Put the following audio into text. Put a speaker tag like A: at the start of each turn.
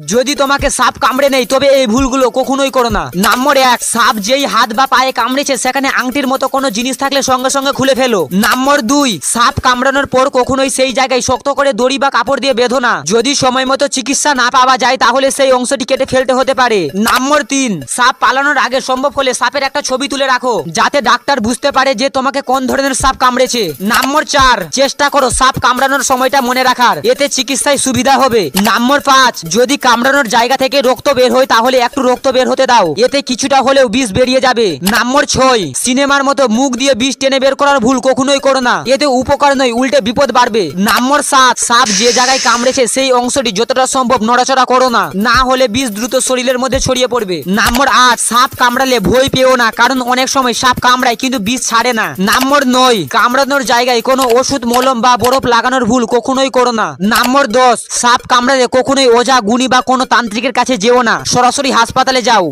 A: যদি তোমাকে সাপ কামড়ে নেই তবে এই ভুলগুলো কখনোই করো না। নম্বর এক সাপ যেই হাত বা পায়ে কামড়েছে, সেখানে আংটির মতো কোনো জিনিস থাকলে সঙ্গে সঙ্গে খুলে ফেলো। নম্বর দুই, সাপ কামড়ানোর পর কখনোই সেই জায়গায় শক্ত করে দড়ি বা কাপড় দিয়ে বেঁধো না। যদি সময় মতো চিকিৎসা না পাওয়া যায়, তাহলে সেই অংশটি কেটে ফেলতে হতে পারে। নম্বর তিন, সাপ পালানোর আগে সম্ভব হলে সাপের একটা ছবি তুলে রাখো, যাতে ডাক্তার বুঝতে পারে যে তোমাকে কোন ধরনের সাপ কামড়েছে। নম্বর চার, চেষ্টা করো সাপ কামড়ানোর সময়টা মনে রাখার, এতে চিকিৎসায় সুবিধা হবে। নম্বর পাঁচ, যদি কামড়ানোর জায়গা থেকে রক্ত বের হয়, তাহলে একটু রক্ত বের হতে দাও। এতে কিছুটা হলেও বিষ বেরিয়ে যাবে। নম্বর ছয়, সিনেমার মতো মুখ দিয়ে বিষ টেনে বের করার ভুল কখনোই করো না। এতে উপকার নয়, উল্টে বিপদ বাড়বে। নম্বর সাত, সাপ যে জায়গায় কামড়েছে, সেই অংশটি যতটা সম্ভব নড়াচড়া করো না। না হলে বিষ দ্রুত শরীরের মধ্যে ছড়িয়ে পড়বে। নম্বর আট, সাপ কামড়ালে ভয় পেও না, কারণ অনেক সময় সাপ কামড়ায়, কিন্তু বিষ ছাড়ে না। নম্বর নয়, কামড়ানোর জায়গায় কোনো ওষুধ, মলম বা বরফ লাগানোর ভুল কখনোই করো না। নম্বর দশ, সাপ কামড়ালে কখনোই ওজা গুণী বা কোনো তান্ত্রিকের কাছে যেও না। সরাসরি হাসপাতালে যাও।